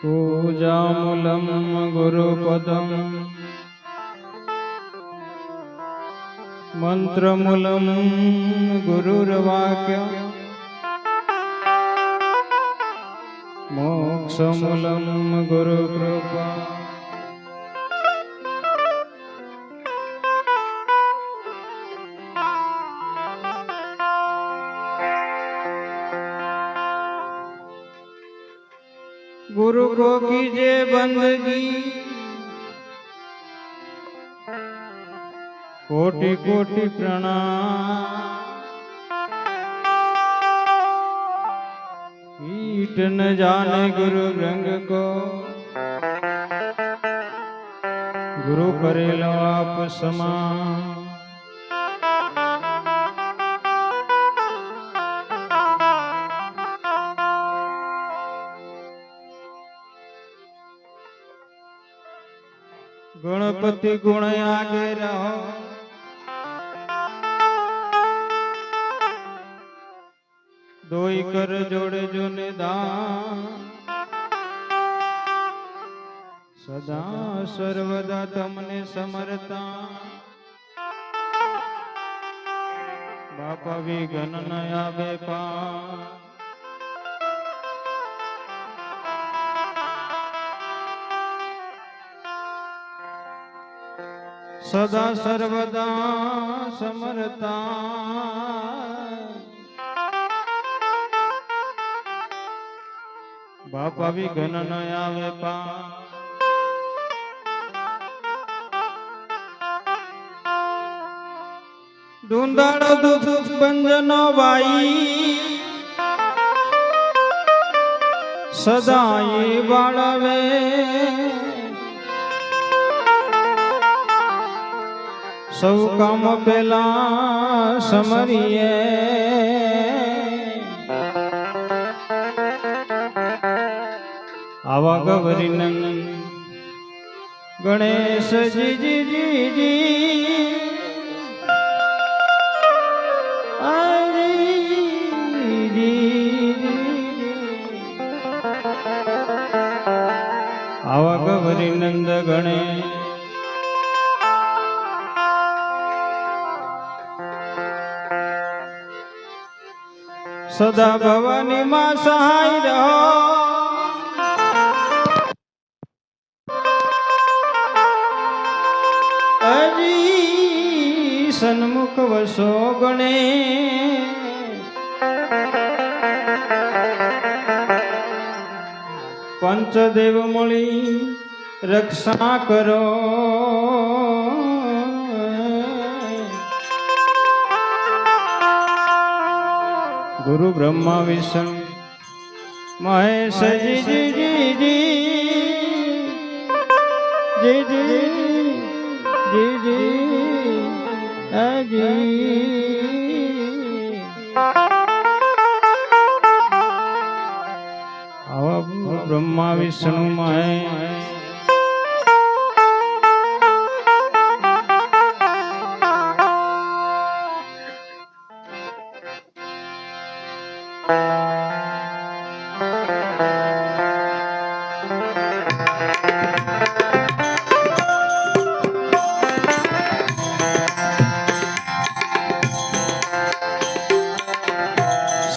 पूजामूलं गुरुपदम् मन्त्रमूलं गुरुर्वाक्य मोक्षमूलं गुरुकृपा गुरु को कीजे बंदगी। कोटि कोटि प्रणाम। कीट न जाने गुरु रंग को। गुरु करेलो आप समा ગણપતિ ગુણ આગે રહો. દોઈ કર જોડે જોને દાન. સદા સર્વદા તમને સમરતા. બાપા વિઘન ન આવે પા સદા સર્વદા સમરતા બાપા વિઘન ન આવે પા ધૂંધાળો દુઃખ બંજનો વાઈ સદાય બાળવે સૌ કામ પેલા સમરીએ. આવા ગવરી ગણેશજી આવા ગવરી નંદ ગણેશ સદા ભવાની માં સહાય રહો. અજી સન્મુખ વસો ગણે. પંચદેવ મળી રક્ષા કરો. ગુરુ બ્રહ્મા વિષ્ણુ. મહેશ જી જી જી જી જી જી જી અજી આવા બ્રહ્મા વિષ્ણુ મહે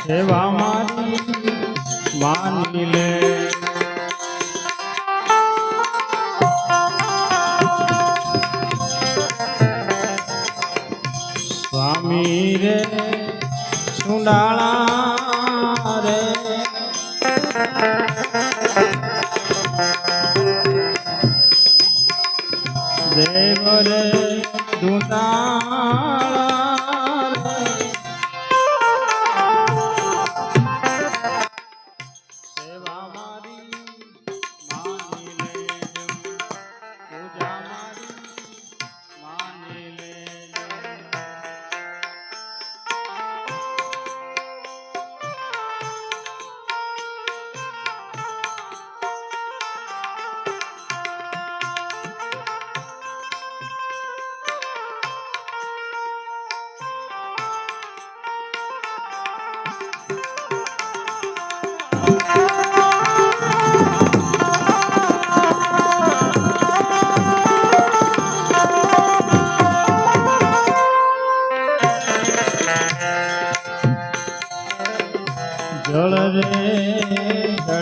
સેવા મારી માની લે. સ્વામી રે સુડાળા રે. દેવ રે દુનાળા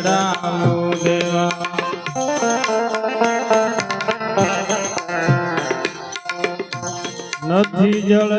ચડાવું દેવા. નથી જળ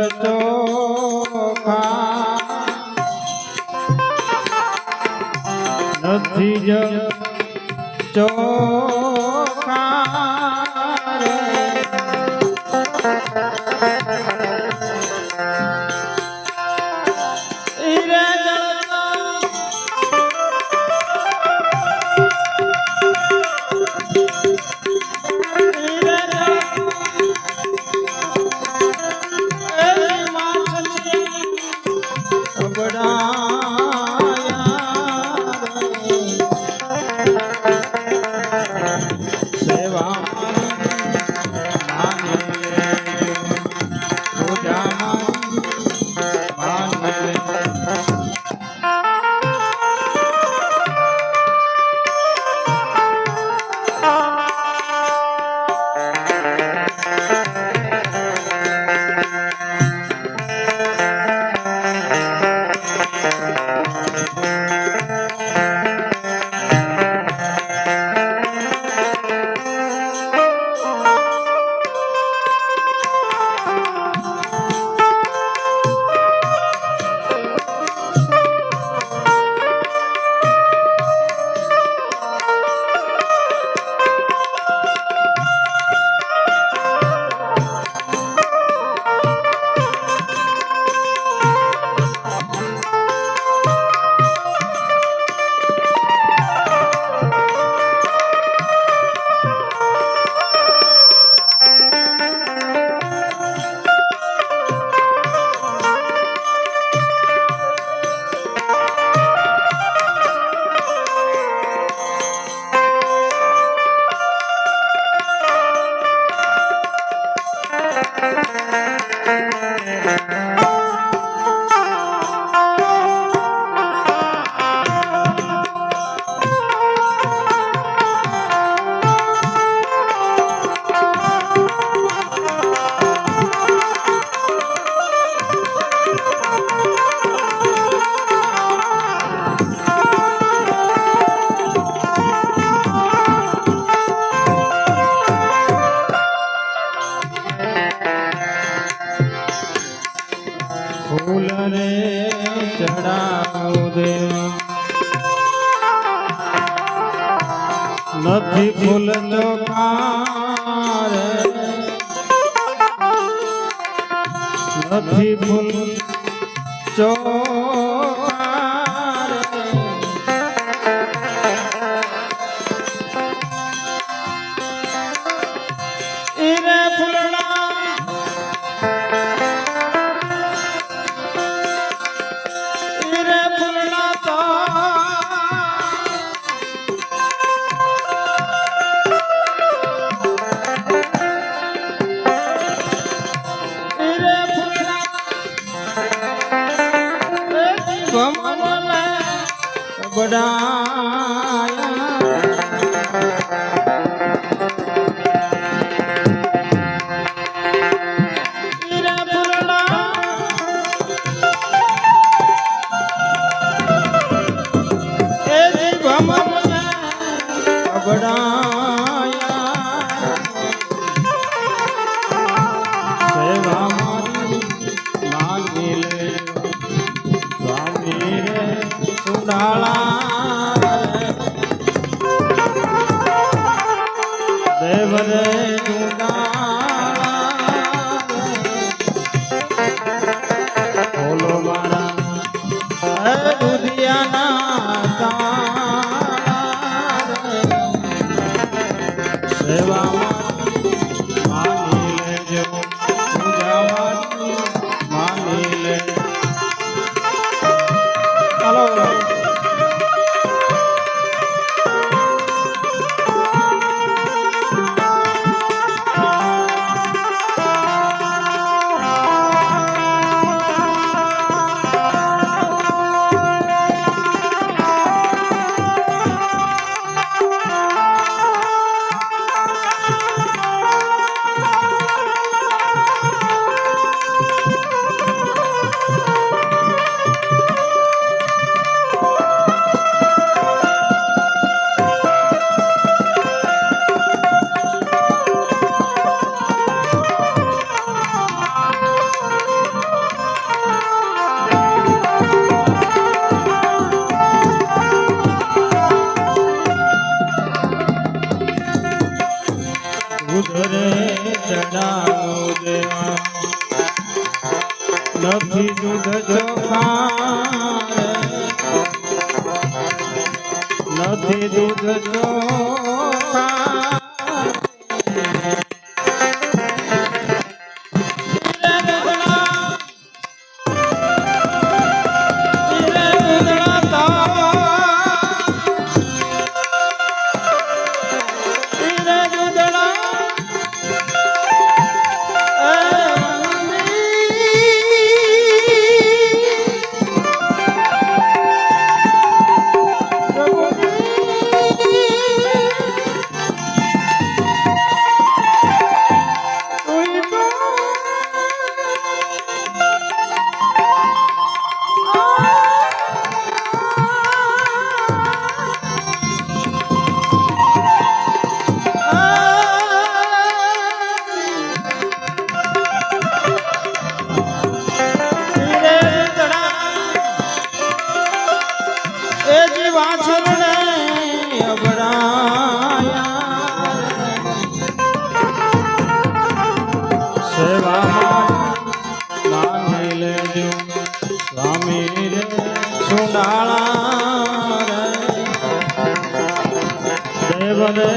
ચડાવો દે. નથી ફૂલતો કાર નથી ફૂલ ચો রে દેવા નથી જુદ ચોખાર નથી જુદ સુડાળા દેવ રે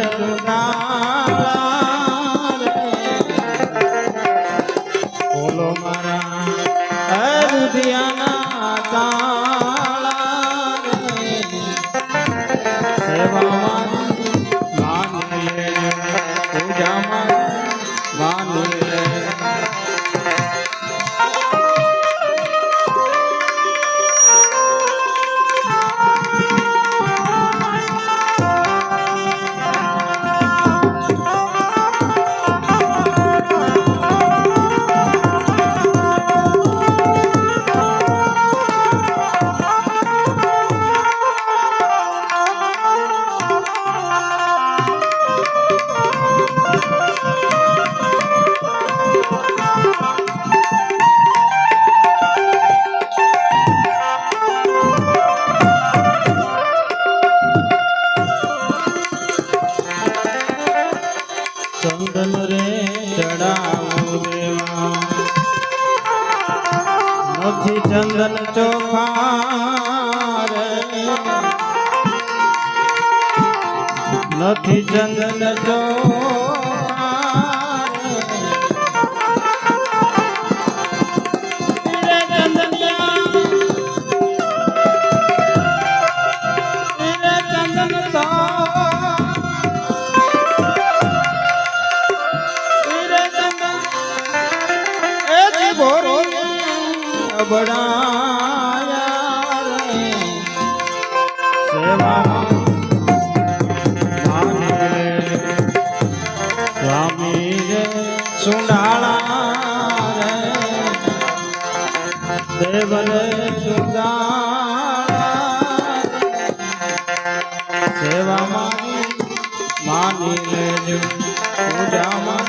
નથી જો ચોખા રે. તો દેવલ સુંદાળા સેવામાં માની લેજો. પૂજામાં